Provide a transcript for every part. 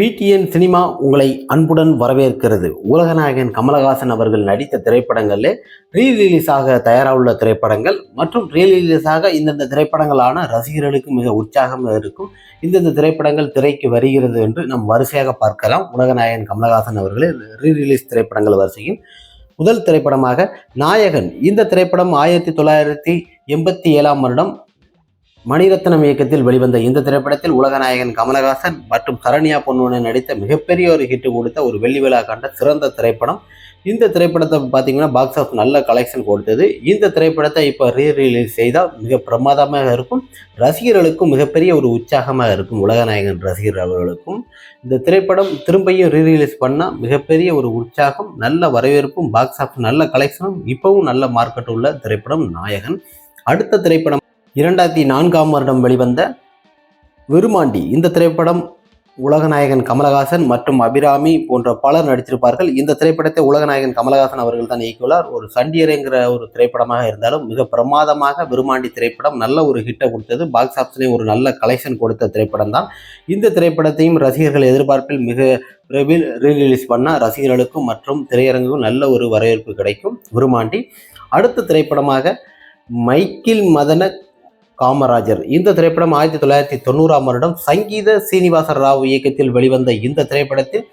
PTN cinema உங்களை அன்புடன் வரவேற்கிறது. உலகநாயகன் கமலஹாசன் அவர்கள் நடித்த திரைப்படங்களில் ரீ ரிலீஸாக தயாராக திரைப்படங்கள் மற்றும் ரீ ரிலீஸாக இந்தந்த திரைப்படங்களான ரசிகர்களுக்கு மிக உற்சாகமாக இருக்கும். இந்தந்த திரைப்படங்கள் திரைக்கு வருகிறது என்று நாம் வரிசையாக பார்க்கலாம். உலகநாயகன் கமலஹாசன் அவர்களின் ரீ ரிலீஸ் திரைப்படங்கள் வரிசையில் முதல் திரைப்படமாக நாயகன். இந்த திரைப்படம் ஆயிரத்தி தொள்ளாயிரத்தி எண்பத்தி ஏழாம் வருடம் மணிரத்னம் இயக்கத்தில் வெளிவந்த இந்த திரைப்படத்தில் உலகநாயகன் கமலஹாசன் மற்றும் சரண்யா பொன்னுடன் நடித்த மிகப்பெரிய ஒரு ஹிட் கொடுத்த ஒரு வெள்ளி விழா கண்ட சிறந்த திரைப்படம். இந்த திரைப்படத்தை பார்த்தீங்கன்னா பாக்ஸ் ஆஃப் நல்ல கலெக்ஷன் கொடுத்தது. இந்த திரைப்படத்தை இப்போ ரீ ரிலீஸ் செய்தால் மிக பிரமாதமாக இருக்கும். ரசிகர்களுக்கும் மிகப்பெரிய ஒரு உற்சாகமாக இருக்கும். உலகநாயகன் ரசிகர்களுக்கும் இந்த திரைப்படம் திரும்பியும் ரீ ரிலீஸ் பண்ணால் மிகப்பெரிய ஒரு உற்சாகம் நல்ல வரவேற்பும் பாக்ஸ் ஆஃப் நல்ல கலெக்ஷனும் இப்போவும் நல்ல மார்க்கெட் உள்ள திரைப்படம் நாயகன். அடுத்த திரைப்படம் இரண்டாயிரத்தி நான்காம் வருடம் வெளிவந்த விருமாண்டி இந்த திரைப்படம் உலகநாயகன் கமலஹாசன் மற்றும் அபிராமி போன்ற பலர் நடித்திருப்பார்கள். இந்த திரைப்படத்தை உலகநாயகன் கமலஹாசன் அவர்கள் தான் இயக்கியுள்ளார். ஒரு சண்டியரைங்கிற ஒரு திரைப்படமாக இருந்தாலும் மிக பிரமாதமாக விருமாண்டி திரைப்படம் நல்ல ஒரு ஹிட்டை கொடுத்தது. பாக்ஸ் ஆஃபீஸ்லேயும் ஒரு நல்ல கலெக்ஷன் கொடுத்த திரைப்படம் தான் இந்த திரைப்படத்தையும் ரசிகர்கள் எதிர்பார்ப்பில் மிக விரைவில் ரீரிலீஸ் பண்ணால் ரசிகர்களுக்கும் மற்றும் திரையரங்குக்கும் நல்ல ஒரு வரவேற்பு கிடைக்கும். விருமாண்டி அடுத்த திரைப்படமாக மைக்கேல் மதன காமராஜர். இந்த திரைப்படம் ஆயிரத்தி தொள்ளாயிரத்தி தொண்ணூறாம் வருடம் சங்கீத சீனிவாச ராவ் இயக்கத்தில் வெளிவந்த இந்த திரைப்படத்தில்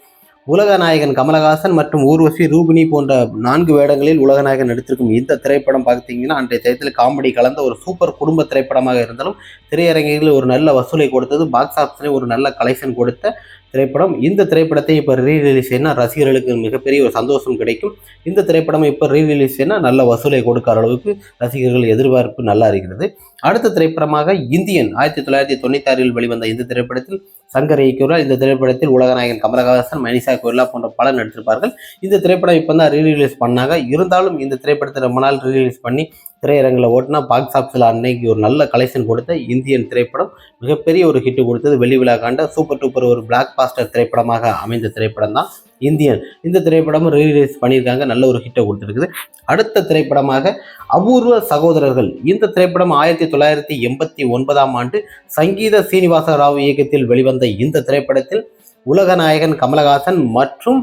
உலகநாயகன் கமலஹாசன் மற்றும் ஊர்வசி ரூபினி போன்ற நான்கு வேடங்களில் உலகநாயகன் நடித்திருக்கும் இந்த திரைப்படம் பார்த்தீங்கன்னா அன்றைய தயத்தில் காமெடி கலந்த ஒரு சூப்பர் குடும்ப திரைப்படமாக இருந்தாலும் திரையரங்கில் ஒரு நல்ல வசூலை கொடுத்தது பாக்ஸ் ஆஃபீஸில் ஒரு நல்ல கலெக்ஷன் கொடுத்த திரைப்படம். இந்த திரைப்படத்தை இப்போ ரீ ரிலீஸ் செய்யணும் ரசிகர்களுக்கு மிகப்பெரிய ஒரு சந்தோஷம் கிடைக்கும். இந்த திரைப்படம் இப்போ ரீ ரிலீஸ் செய்யணும் நல்ல வசூலை கொடுக்கிற அளவுக்கு ரசிகர்கள் எதிர்பார்ப்பு நல்லா இருக்கிறது. அடுத்த திரைப்படமாக இந்தியன் ஆயிரத்தி தொள்ளாயிரத்தி தொண்ணூத்தாறில் வெளிவந்த இந்த திரைப்படத்தில் சங்கர் இயக்கியுள்ளார் இந்த திரைப்படத்தில் உலகநாயகன் கமலஹாசன் மனிஷா கோயிலா போன்ற பலர் நடித்திருப்பார்கள். இந்த திரைப்படம் இப்போ தான் ரீ ரிலீஸ் பண்ணாங்க. இருந்தாலும் இந்த திரைப்படத்தை ரொம்ப நாள் ரீ ரிலீஸ் பண்ணி திரையரங்கில் ஓட்டினா பாக்ஸ் ஆஃபீஸில் அன்னைக்கு ஒரு நல்ல கலெக்ஷன் கொடுத்த இந்தியன் திரைப்படம் மிகப்பெரிய ஒரு ஹிட் கொடுத்தது வெள்ளி விழா காண்ட சூப்பர் டூப்பர் ஒரு பிளாக் பாஸ்டர் திரைப்படமாக அமைந்த திரைப்படம் தான் இந்தியன். இந்த திரைப்படமும் ரீலீஸ் பண்ணியிருக்காங்க நல்ல ஒரு ஹிட்டை கொடுத்துருக்குது. அடுத்த திரைப்படமாக அபூர்வ சகோதரர்கள். இந்த திரைப்படம் ஆயிரத்தி தொள்ளாயிரத்தி எண்பத்தி ஒன்பதாம் ஆண்டு சங்கீத சீனிவாச ராவ் இயக்கத்தில் வெளிவந்த இந்த திரைப்படத்தில் உலகநாயகன் கமலஹாசன் மற்றும்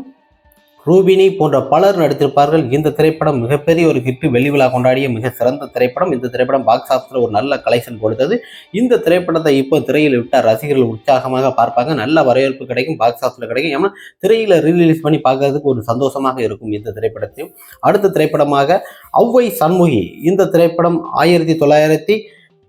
ரூபினி போன்ற பலர் நடித்திருப்பார்கள். இந்த திரைப்படம் மிகப்பெரிய ஒரு ஹிட் வெளிவிழா கொண்டாடிய மிக சிறந்த திரைப்படம். இந்த திரைப்படம் பாக்ஸ் ஆஃபீஸில் ஒரு நல்ல கலெக்ஷன் கொடுத்தது. இந்த திரைப்படத்தை இப்போ திரையில் விட்டால் ரசிகர்கள் உற்சாகமாக பார்ப்பாங்க. நல்ல வரவேற்பு கிடைக்கும் பாக்ஸ் ஆஃபீஸில் கிடைக்கும். ஏன்னா திரையில் ரீலீஸ் பண்ணி பார்க்கறதுக்கு ஒரு சந்தோஷமாக இருக்கும் இந்த திரைப்படத்தையும். அடுத்த திரைப்படமாக ஔவை சண்முகி. இந்த திரைப்படம் ஆயிரத்தி தொள்ளாயிரத்தி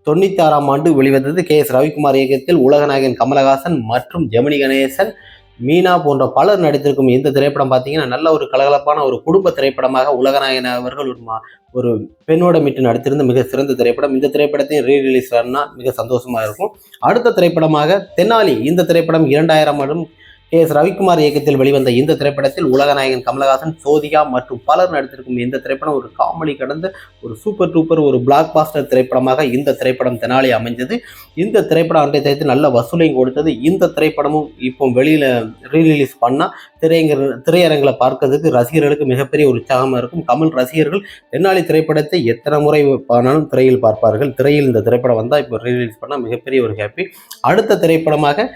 தொண்ணூற்றி ஆறாம் ஆண்டு வெளிவந்தது. கே எஸ் ரவிக்குமார் இயக்கத்தில் உலகநாயகன் கமலஹாசன் மற்றும் ஜெமினி கணேசன் மீனா போன்ற பலர் நடித்திருக்கும் இந்த திரைப்படம் பார்த்தீங்கன்னா நல்ல ஒரு கலகலப்பான ஒரு குடும்ப திரைப்படமாக உலகநாயகன் அவர்கள் ஒரு மா ஒரு பெண்ணோட மீட்டு நடித்திருந்த மிக சிறந்த திரைப்படம். இந்த திரைப்படத்தையும் ரீ ரிலீஸ் ஆனால் மிக சந்தோஷமாக இருக்கும். அடுத்த திரைப்படமாக தென்னாலி. இந்த திரைப்படம் இரண்டாயிரம் ஆண்டும் கே எஸ் ரவிக்குமார் இயக்கத்தில் வெளிவந்த இந்த திரைப்படத்தில் உலகநாயகன் கமலஹாசன் சோதிகா மற்றும் பலர் நடித்திருக்கும் இந்த திரைப்படம் ஒரு காமெடி கடந்த ஒரு சூப்பர் டூப்பர் ஒரு பிளாக் பாஸ்டர் திரைப்படமாக இந்த திரைப்படம் தெனாலி அமைஞ்சது இந்த திரைப்படம் அன்றைய தேதி நல்ல வசூலையும் கொடுத்தது. இந்த திரைப்படமும் இப்போ வெளியில் ரீரிலீஸ் பண்ணால் திரையங்க திரையரங்கில் பார்க்கறதுக்கு ரசிகர்களுக்கு மிகப்பெரிய உற்சாகமாக இருக்கும். கமல் ரசிகர்கள் தென்னாலி திரைப்படத்தை எத்தனை முறை ஆனாலும் திரையில் பார்ப்பார்கள். திரையில் இந்த திரைப்படம் வந்தால் இப்போ ரீரிலீஸ் பண்ணால் மிகப்பெரிய ஒரு ஹாப்பி அடுத்த திரைப்படமாக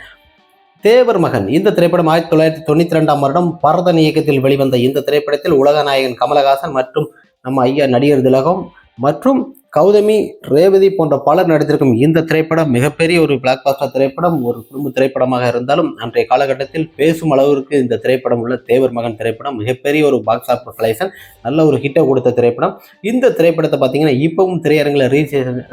தேவர் மகன். இந்த திரைப்படம் ஆயிரத்தி தொள்ளாயிரத்தி தொண்ணூத்தி ரெண்டாம் வருடம் பரதன் இயக்கத்தில் வெளிவந்த இந்த திரைப்படத்தில் உலகநாயகன் கமலஹாசன் மற்றும் நம்ம ஐயா நடிகர் திலகம் மற்றும் கௌதமி ரேவதி போன்ற பலர் நடித்திருக்கும் இந்த திரைப்படம் மிகப்பெரிய ஒரு பிளாக் பாஸ்டர் திரைப்படம் ஒரு குடும்ப திரைப்படமாக இருந்தாலும் அன்றைய காலகட்டத்தில் பேசும் அளவிற்கு இந்த திரைப்படம் உள்ள தேவர் மகன் திரைப்படம் மிகப்பெரிய ஒரு பாக்ஸ் ஆஃபீஸ் கலெக்ஷன் நல்ல ஒரு ஹிட்டை கொடுத்த திரைப்படம். இந்த திரைப்படத்தை பார்த்தீங்கன்னா இப்பவும் திரையரங்கில் ரீ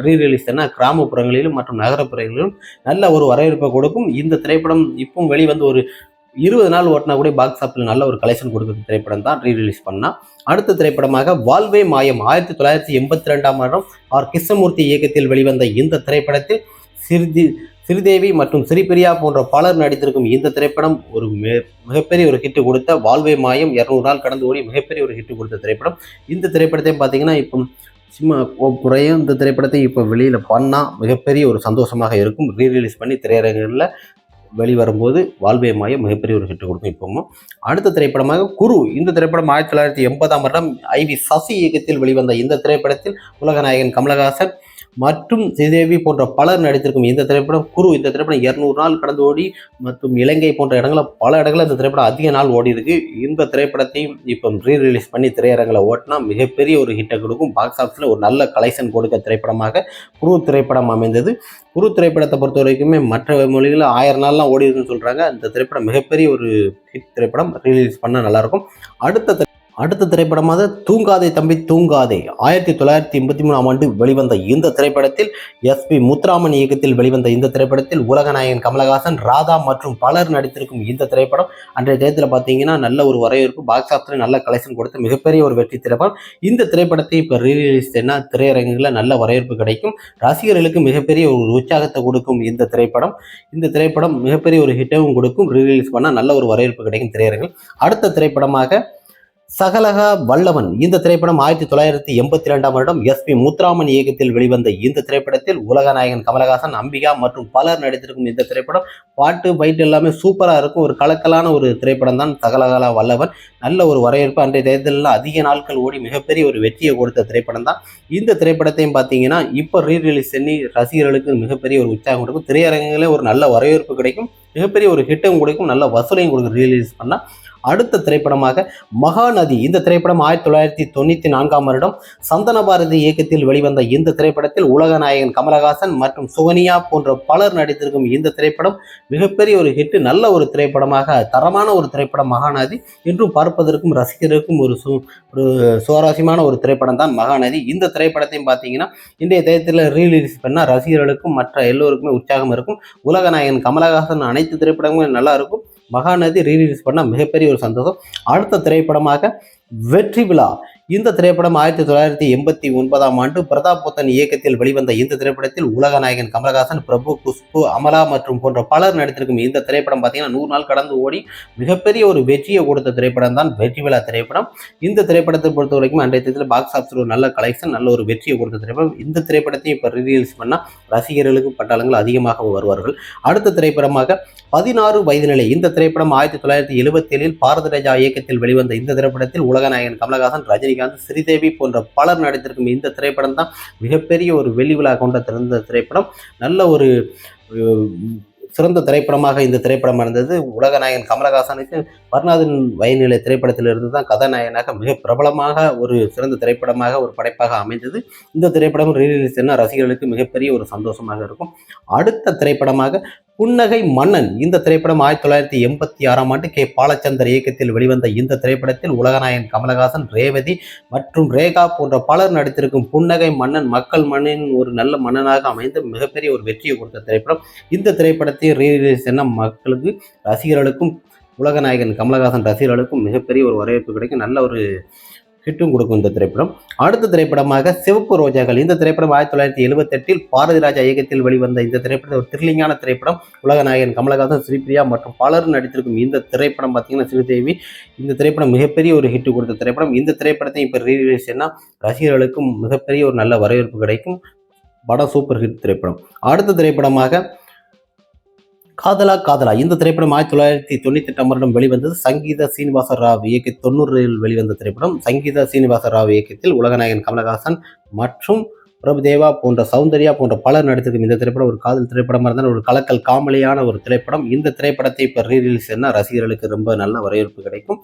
ரீ ரிலீஸ் கிராமப்புறங்களிலும் மற்றும் நகரப்புறங்களிலும் நல்ல ஒரு வரவேற்பை கொடுக்கும். இந்த திரைப்படம் இப்பவும் வெளிவந்து ஒரு இருபது நாள் ஓட்டினா கூட பாக்ஸ் ஆஃபில் நல்ல ஒரு கலெக்ஷன் கொடுக்குற திரைப்படம் தான் ரீ ரிலீஸ் பண்ணா. அடுத்த திரைப்படமாக வாழ்வே மாயம். ஆயிரத்தி தொள்ளாயிரத்தி எண்பத்தி ரெண்டாம் வருடம் ஆர். கிருஷ்ணமூர்த்தி இயக்கத்தில் வெளிவந்த இந்த திரைப்படத்தில் சிறிதி ஸ்ரீதேவி மற்றும் ஸ்ரீபிரியா போன்ற பலர் நடித்திருக்கும் இந்த திரைப்படம் ஒரு மிகப்பெரிய ஒரு ஹிட் கொடுத்த வாழ்வே மாயம். இரநூறு நாள் கடந்து ஓடி மிகப்பெரிய ஒரு ஹிட் கொடுத்த திரைப்படம். இந்த திரைப்படத்தையும் பார்த்தீங்கன்னா இப்போ சும்மா குறையும் இந்த திரைப்படத்தை இப்போ வெளியில் பண்ணால் மிகப்பெரிய ஒரு சந்தோஷமாக இருக்கும். ரீ ரிலீஸ் பண்ணி திரையரங்குகளில் வெளிவரும்போது வாழ்வே மாயம் மிகப்பெரிய ஒரு ஹிட் கொடுக்கும் இப்போவும். அடுத்த திரைப்படமாக குரு. இந்த திரைப்படம் ஆயிரத்தி தொள்ளாயிரத்தி எண்பதாம் வருடம் ஐ வி சசி இயக்கத்தில் வெளிவந்த இந்த திரைப்படத்தில் உலகநாயகன் கமலஹாசன் மற்றும் ஸ்ரீதேவி போன்ற பலர் நடித்திருக்கும் இந்த திரைப்படம் குரு இந்த திரைப்படம் இரநூறு நாள் கடந்து ஓடி மற்றும் இலங்கை போன்ற இடங்களில் பல இடங்களில் இந்த திரைப்படம் அதிக நாள் ஓடி இருக்கு. இந்த திரைப்படத்தையும் இப்போ ரீ ரிலீஸ் பண்ணி திரையரங்கில் ஓட்டினா மிகப்பெரிய ஒரு ஹிட்டை கொடுக்கும். பாக்ஸ் ஆஃபீஸில் ஒரு நல்ல கலெக்ஷன் கொடுக்க திரைப்படமாக குரு திரைப்படம் அமைந்தது. குரு திரைப்படத்தை பொறுத்த வரைக்குமே மற்ற மொழிகளில் ஆயிரம் நாள்லாம் ஓடி இருக்குன்னு சொல்கிறாங்க இந்த திரைப்படம் மிகப்பெரிய ஒரு ஹிட் திரைப்படம். ரிலீஸ் பண்ணால் நல்லாயிருக்கும் அடுத்த திரை- அடுத்த திரைப்படமாக தூங்காதே தம்பி தூங்காதே. ஆயிரத்தி தொள்ளாயிரத்தி எண்பத்தி மூணாம் ஆண்டு வெளிவந்த இந்த திரைப்படத்தில் எஸ்பி முத்துராமன் இயக்கத்தில் வெளிவந்த இந்த திரைப்படத்தில் உலகநாயகன் கமலஹாசன் ராதா மற்றும் பலர் நடித்திருக்கும் இந்த திரைப்படம் அன்றைய தேதியில் பார்த்தீங்கன்னா நல்ல ஒரு வரவேற்பு பாக்ஸ் ஆஃபீஸில் நல்ல கலெக்ஷன் கொடுத்து மிகப்பெரிய ஒரு வெற்றி திரைப்படம். இந்த திரைப்படத்தை இப்போ ரீரிலீஸ் என்ன திரையரங்குகளில் நல்ல வரவேற்பு கிடைக்கும். ரசிகர்களுக்கு மிகப்பெரிய ஒரு உற்சாகத்தை கொடுக்கும் இந்த திரைப்படம். இந்த திரைப்படம் மிகப்பெரிய ஒரு ஹிட்டையும் கொடுக்கும். ரீலீஸ் பண்ணால் நல்ல ஒரு வரவேற்பு கிடைக்கும் திரையரங்கில். அடுத்த திரைப்படமாக சகலக வல்லவன். இந்த திரைப்படம் ஆயிரத்தி தொள்ளாயிரத்தி எண்பத்தி ரெண்டாம் வருடம் எஸ்பி முத்துராமன் இயக்கத்தில் வெளிவந்த இந்த திரைப்படத்தில் உலகநாயகன் கமலஹாசன் அம்பிகா மற்றும் பலர் நடித்திருக்கும் இந்த திரைப்படம் பாட்டு பைட்டு எல்லாமே சூப்பராக இருக்கும். ஒரு கலக்கலான ஒரு திரைப்படம் தான் சகலகலா வல்லவன். நல்ல ஒரு வரவேற்பு அன்றைய தேர்தலில் அதிக நாட்கள் ஓடி மிகப்பெரிய ஒரு வெற்றியை கொடுத்த திரைப்படம் தான். இந்த திரைப்படத்தையும் பார்த்தீங்கன்னா இப்போ ரீ ரிலீஸ் பண்ணி ரசிகர்களுக்கு மிகப்பெரிய ஒரு உற்சாகம் கொடுக்கும். திரையரங்கிலே ஒரு நல்ல வரவேற்பு கிடைக்கும். மிகப்பெரிய ஒரு ஹிட்டும் கொடுக்கும். நல்ல வசூலையும் கொடுக்கும். ரீலீஸ் பண்ணால் அடுத்த திரைப்படமாக மகாநதி. இந்த திரைப்படம் ஆயிரத்தி தொள்ளாயிரத்தி தொண்ணூற்றி நான்காம் வருடம் சந்தன பாரதி இயக்கத்தில் வெளிவந்த இந்த திரைப்படத்தில் உலகநாயகன் கமலஹாசன் மற்றும் சுகனியா போன்ற பலர் நடித்திருக்கும் இந்த திரைப்படம் மிகப்பெரிய ஒரு ஹிட் நல்ல ஒரு திரைப்படமாக தரமான ஒரு திரைப்படம் மகாநதி இன்றும் பார்ப்பதற்கும் ரசிகருக்கும் ஒரு சு ஒரு சுவாரஸ்யமான ஒரு திரைப்படம் தான் மகாநதி. இந்த திரைப்படத்தையும் பார்த்தீங்கன்னா இன்றைய தேதியில் ரீலீஸ் பண்ணால் ரசிகர்களுக்கும் மற்ற எல்லோருக்குமே உற்சாகம் இருக்கும். உலகநாயகன் கமலஹாசன் அனைத்து திரைப்படங்களும் நல்லா இருக்கும். மகாநதி ரீலீஸ் பண்ணால் மிகப்பெரிய ஒரு சந்தோஷம். அடுத்த திரைப்படமாக வெற்றி விழா. இந்த திரைப்படம் ஆயிரத்தி தொள்ளாயிரத்தி எண்பத்தி ஒன்பதாம் ஆண்டு பிரதாப் புத்தன் இயக்கத்தில் வெளிவந்த இந்த திரைப்படத்தில் உலகநாயகன் கமலஹாசன் பிரபு குஷ்பு அமலா மற்றும் போன்ற பலர் நடித்திருக்கும் இந்த திரைப்படம் பார்த்தீங்கன்னா நூறு நாள் கடந்து ஓடி மிகப்பெரிய ஒரு வெற்றியை கொடுத்த திரைப்படம் தான் வெற்றி விழா திரைப்படம். இந்த திரைப்படத்தை பொறுத்த வரைக்கும் அன்றைய தேதியில் பாக்ஸ் ஆஃபீஸில் ஒரு நல்ல கலெக்ஷன் நல்ல ஒரு வெற்றியை கொடுத்த திரைப்படம். இந்த திரைப்படத்தையும் இப்போ ரிலீஸ் பண்ணால் ரசிகர்களுக்கு பட்டாளங்கள் அதிகமாக வருவார்கள். அடுத்த திரைப்படமாக பதினாறு வயது நிலை. இந்த திரைப்படம் ஆயிரத்தி தொள்ளாயிரத்தி எழுபத்தி ஏழில் பாரத ராஜா இயக்கத்தில் வெளிவந்த இந்த திரைப்படத்தில் உலகநாயகன் கமலஹாசன் ரஜினிகாந்த் ஸ்ரீதேவி போன்ற பலர் நடித்திருக்கும் இந்த திரைப்படம் தான் மிகப்பெரிய ஒரு வெள்ளி விழா கொண்ட திறந்த திரைப்படம். நல்ல ஒரு சிறந்த திரைப்படமாக இந்த திரைப்படம் இருந்தது உலகநாயகன் கமலஹாசனுக்கு வர்ணாதன் வயநிலை திரைப்படத்திலிருந்து தான் கதாநாயகனாக மிக பிரபலமாக ஒரு சிறந்த திரைப்படமாக ஒரு படைப்பாக அமைந்தது. இந்த திரைப்படம் ரீலீஸ் என்ன ரசிகர்களுக்கு மிகப்பெரிய ஒரு சந்தோஷமாக இருக்கும். அடுத்த திரைப்படமாக புன்னகை மன்னன். இந்த திரைப்படம் ஆயிரத்தி தொள்ளாயிரத்தி எண்பத்தி ஆறாம் ஆண்டு கே. பாலச்சந்தர் இயக்கத்தில் வெளிவந்த இந்த திரைப்படத்தில் உலகநாயகன் கமலஹாசன் ரேவதி மற்றும் ரேகா போன்ற பலர் நடித்திருக்கும் புன்னகை மன்னன் மக்கள் மண்ணின் ஒரு நல்ல மன்னனாக அமைந்து மிகப்பெரிய ஒரு வெற்றியை கொடுத்த திரைப்படம். இந்த திரைப்படத்தை ரீலீஸ் என்ன மக்களுக்கு ரசிகர்களுக்கும் உலகநாயகன் கமலஹாசன் ரசிகர்களுக்கும் மிகப்பெரிய ஒரு வரவேற்பு கிடைக்கும். நல்ல ஒரு ஹிட்டும் கொடுக்கும் இந்த திரைப்படம். அடுத்த திரைப்படமாக சிவப்பு ரோஜாக்கள். இந்த திரைப்படம் ஆயிரத்தி தொள்ளாயிரத்தி எழுபத்தெட்டில் பாரதி ராஜா இயக்கத்தில் வெளிவந்த இந்த திரைப்படம் ஒரு த்ரில்லிங்கான திரைப்படம். உலகநாயகன் கமலஹாசன் ஸ்ரீபிரியா மற்றும் பலரும் நடித்திருக்கும் இந்த திரைப்படம் பார்த்தீங்கன்னா ஸ்ரீதேவி இந்த திரைப்படம் மிகப்பெரிய ஒரு ஹிட் கொடுத்த திரைப்படம். இந்த திரைப்படத்தை இப்போ ரீலீஸ் ரசிகர்களுக்கும் மிகப்பெரிய ஒரு நல்ல வரவேற்பு கிடைக்கும். படம் சூப்பர் ஹிட் திரைப்படம். அடுத்த திரைப்படமாக காதலா காதலா. இந்த திரைப்படம் ஆயிரத்தி தொள்ளாயிரத்தி தொண்ணூத்தி எட்டாம் வருடம் வெளிவந்தது. சங்கீத சீனிவாச ராவ் இயக்கி தொண்ணூறில் வெளிவந்த திரைப்படம். சங்கீத சீனிவாச ராவ் இயக்கத்தில் உலகநாயகன் கமலஹாசன் மற்றும் பிரபுதேவா போன்ற சௌந்தர்யா போன்ற பலர் நடித்திருக்கும் இந்த திரைப்படம் ஒரு காதல் திரைப்படமாக இருந்தால் ஒரு கலக்கல் காமெடியான ஒரு திரைப்படம். இந்த திரைப்படத்தை இப்போ ரீரிலீஸ் என்ன ரசிகர்களுக்கு ரொம்ப நல்ல வரவேற்பு கிடைக்கும்.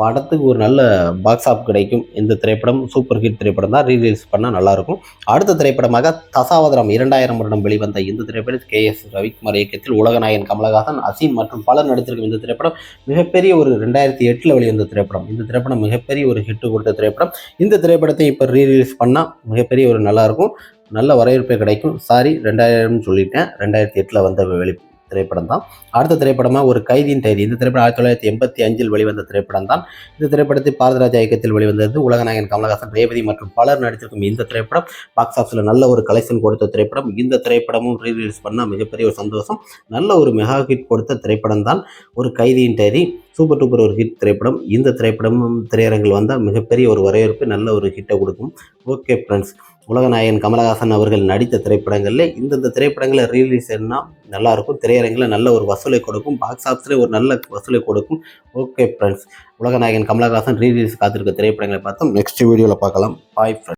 படத்துக்கு ஒரு நல்ல பாக்ஸ் ஆஃப் கிடைக்கும். இந்த திரைப்படம் சூப்பர் ஹிட் திரைப்படம் தான் ரீலீஸ் பண்ணால் நல்லாயிருக்கும். அடுத்த திரைப்படமாக தசாவதரம் இரண்டாயிரம் வருடம் வெளிவந்த இந்த திரைப்படம் கே எஸ் ரவிக்குமார் இயக்கத்தில் உலகநாயகன் கமலஹாசன் அசீன் மற்றும் பலர் நடித்திருக்கும் இந்த திரைப்படம் மிகப்பெரிய ஒரு ரெண்டாயிரத்தி எட்டில் வெளிவந்த திரைப்படம். இந்த திரைப்படம் மிகப்பெரிய ஒரு ஹிட் கொடுத்த திரைப்படம். இந்த திரைப்படத்தை இப்போ ரீலீஸ் பண்ணால் மிகப்பெரிய ஒரு நல்லாயிருக்கும். நல்ல வரவேற்பு கிடைக்கும். சாரி ரெண்டாயிரம்னு சொல்லிட்டேன். ரெண்டாயிரத்தி எட்டில் வந்த வெளி திரைப்படம் தான் அடுத்த திரைப்படமாக ஒரு கைதியின் டைரி இந்த திரைப்படம் ஆயிரத்தி தொள்ளாயிரத்தி எண்பத்தி அஞ்சில் வெளிவந்த திரைப்படம் தான் இந்த திரைப்படத்தை பாரதராஜா இயக்கத்தில் வெளிவந்தது உலகநாயகன் கமலஹாசன் ரேவதி மற்றும் பலர் நடித்திருக்கும் இந்த திரைப்படம். பாக்ஸ் ஆஃபீஸில் நல்ல ஒரு கலெக்ஷன் கொடுத்த திரைப்படம். இந்த திரைப்படமும் ரீலீஸ் பண்ணால் மிகப்பெரிய ஒரு சந்தோஷம். நல்ல ஒரு மெகா ஹிட் கொடுத்த திரைப்படம் தான் ஒரு கைதியின் டைரி சூப்பர் டூப்பர் ஒரு ஹிட் திரைப்படம். இந்த திரைப்படமும் திரையரங்கில் வந்தால் மிகப்பெரிய ஒரு வரவேற்பு நல்ல ஒரு ஹிட்டை கொடுக்கும். ஓகே ஃப்ரெண்ட்ஸ் உலகநாயகன் கமலஹாசன் அவர்கள் நடித்த திரைப்படங்களில் இந்தந்த திரைப்படங்களை ரிலீஸ் பண்ணால் நல்லாயிருக்கும். திரையரங்கில் நல்ல ஒரு வசூலை கொடுக்கும். பாக்ஸ் ஆஃபீஸில் ஒரு நல்ல வசூலை கொடுக்கும். ஓகே ஃப்ரெண்ட்ஸ் உலகநாயகன் கமலஹாசன் ரீலீஸ் காத்திருக்க திரைப்படங்களை பார்த்தோம். நெக்ஸ்ட் வீடியோவில் பார்க்கலாம். Bye friends